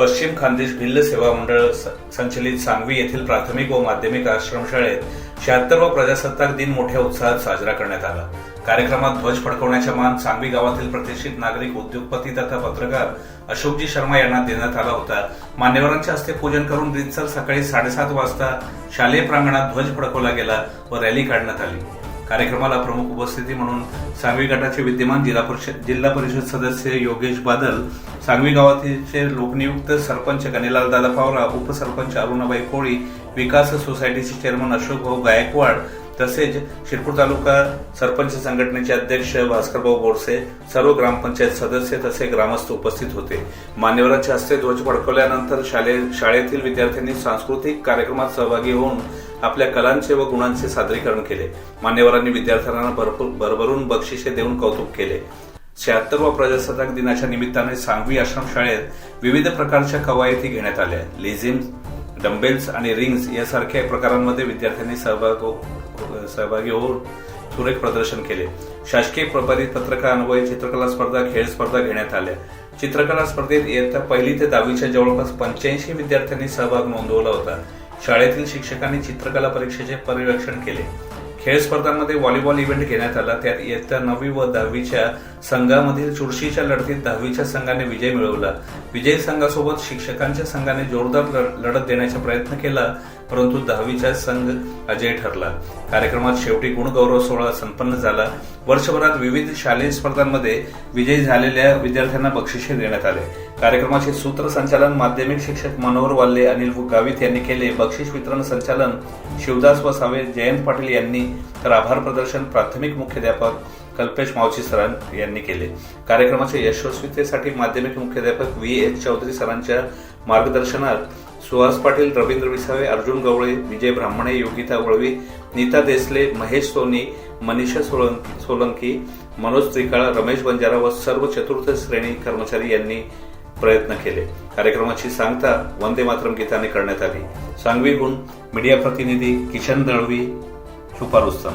पश्चिम खानदेश भिल्ल सेवा मंडळ संचलित सांगवी येथील प्राथमिक व माध्यमिक आश्रमशाळेत शहात्तरवा प्रजासत्ताक दिन मोठ्या उत्साहात साजरा करण्यात आला. कार्यक्रमात ध्वज फडकवण्याचा मान सांगवी गावातील प्रतिष्ठित नागरिक उद्योगपती तथा पत्रकार अशोकजी शर्मा यांना देण्यात आला होता. मान्यवरांच्या हस्ते पूजन करून रितसर सकाळी साडेसात वाजता शालेय प्रांगणात ध्वज फडकवला गेला व रॅली काढण्यात आली. कार्यक्रमाला प्रमुख उपस्थिती म्हणून सांगवी गटाचे विद्यमान जिल्हा परिषद जिल्हा परिषद सदस्य योगेश बादल सांगवी गावाचे लोकनियुक्त सरपंच गणेलाल दादा पावरा उपसरपंच अरुणाबाई कोळी विकास सोसायटीचे चेअरमन अशोक भाऊ गायकवाड तसेच शिरपूर तालुका सरपंच संघटनेचे अध्यक्ष भास्करभाऊ बोरसे सर्व ग्रामपंचायत सदस्य तसे ग्रामस्थ उपस्थित होते. मान्यवरांच्या हस्ते ध्वज फडकवल्यानंतर शालेय शाळेतील विद्यार्थ्यांनी सांस्कृतिक कार्यक्रमात सहभागी होऊन आपल्या कलांचे व गुणांचे सादरीकरण केले. मान्यवरांनी विद्यार्थ्यांना भरपूर भरभरून बक्षिसे देऊन कौतुक केले. शहात्तरवा प्रजासत्ताक दिनाच्या निमित्ताने सांगवी आश्रमशाळेत विविध प्रकारच्या कवायती घेण्यात आल्या. लिझिम्स डंबेल्स आणि रिंग्स यासारख्या प्रकारांमध्ये विद्यार्थ्यांनी सहभाग सहभागी होऊन सुरेख प्रदर्शन केले. शासकीय प्रभारी पत्रकार अनुभवी चित्रकला स्पर्धा खेळ स्पर्धा घेण्यात आल्या. चित्रकला स्पर्धेत इयत्ता पहिली ते दहावीच्या जवळपास पंच्याऐंशी विद्यार्थ्यांनी सहभाग नोंदवला होता. शाळेतील शिक्षकांनी चित्रकला परीक्षेचे पर्यवेक्षण केले. खेळ स्पर्धांमध्ये व्हॉलीबॉल इव्हेंट घेण्यात आला. त्यात इयत्ता नववी व दहावीच्या संघामधील चुरशीच्या लढतीत दहावीच्या संघाने विजय मिळवला. विजयी संघासोबत शिक्षकांच्या संघाने जोरदार लढत देण्याचा प्रयत्न केला परंतु दहावीचा संघ अजय ठरला. कार्यक्रमात शेवटी गुणगौरव सोहळा संपन्न झाला. वर्षभरात विविध शालेय स्पर्धांमध्ये विजयी झालेल्या विद्यार्थ्यांना बक्षिसे देण्यात आले. कार्यक्रमाचे सूत्रसंचालन माध्यमिक शिक्षक मनोहर वाल्ले अनिल गावित यांनी केले. बक्षीस वितरण संचालन शिवदास वसावे जयंत पाटील यांनी तर आभार प्रदर्शन प्राथमिक मुख्याध्यापक कल्पेश मावची सरां यांनी केले. कार्यक्रमाच्या यशस्वीतेसाठी माध्यमिक मुख्याध्यापक व्ही. एच. चौधरी सरांच्या मार्गदर्शनात सुहास पाटील रवींद्र विसावे अर्जुन गवळे विजय ब्राह्मणे योगिता वळवी नीता देसले महेश सोनी मनीषा सोलंकी सोलंकी मनोज त्रिकाळा रमेश बंजारा व सर्व चतुर्थ श्रेणी कर्मचारी यांनी प्रयत्न केले. कार्यक्रमाची सांगता वंदे मातरम गीताने करण्यात आली. सांगवीहून मीडिया प्रतिनिधी किशन दळवी छुपा रुस्तम